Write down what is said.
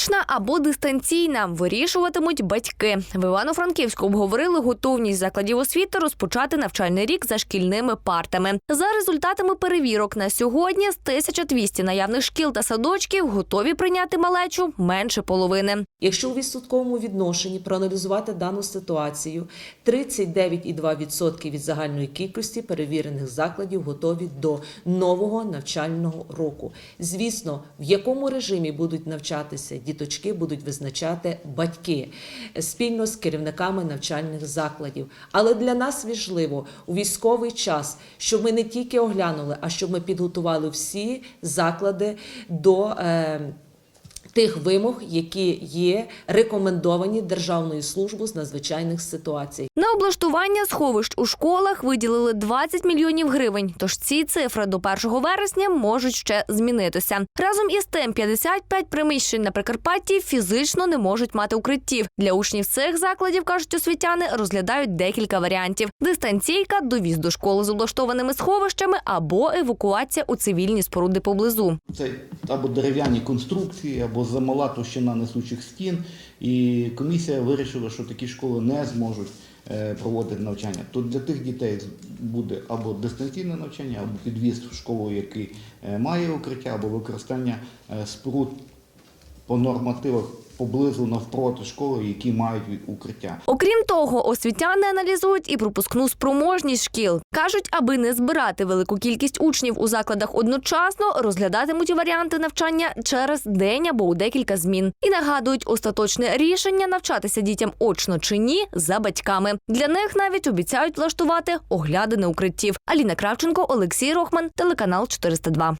Очна або дистанційна вирішуватимуть батьки. В Івано-Франківську обговорили готовність закладів освіти розпочати навчальний рік за шкільними партами. За результатами перевірок на сьогодні з 1200 наявних шкіл та садочків готові прийняти малечу менше половини. Якщо у відсотковому відношенні проаналізувати дану ситуацію, 39,2% від загальної кількості перевірених закладів готові до нового навчального року. Звісно, в якому режимі будуть навчатися діточки, будуть визначати батьки спільно з керівниками навчальних закладів. Але для нас важливо у військовий час, щоб ми не тільки оглянули, а щоб ми підготували всі заклади до. Тих вимог, які є рекомендовані Державною службою з надзвичайних ситуацій. На облаштування сховищ у школах виділили 20 мільйонів гривень. Тож ці цифри до 1 вересня можуть ще змінитися. Разом із тим, 55 приміщень на Прикарпатті фізично не можуть мати укриттів. Для учнів цих закладів кажуть освітяни, розглядають декілька варіантів: дистанційка, довіз до школи з облаштованими сховищами або евакуація у цивільні споруди поблизу. Це або дерев'яні конструкції, або замала товщина несучих стін. І комісія вирішила, що такі школи не зможуть е, проводити навчання. То для тих дітей буде або дистанційне навчання, або підвіз в школу, який е, має укриття, або використання е, споруд по нормативах поблизу навпроти школи, які мають укриття. Окрім того, освітяни аналізують і пропускну спроможність шкіл. кажуть, аби не збирати велику кількість учнів у закладах одночасно, розглядатимуть варіанти навчання через день або у декілька змін. І нагадують, остаточне рішення навчатися дітям очно чи ні за батьками. Для них навіть обіцяють влаштувати оглядини укриттів. Аліна Кравченко, Олексій Рохман, телеканал 402.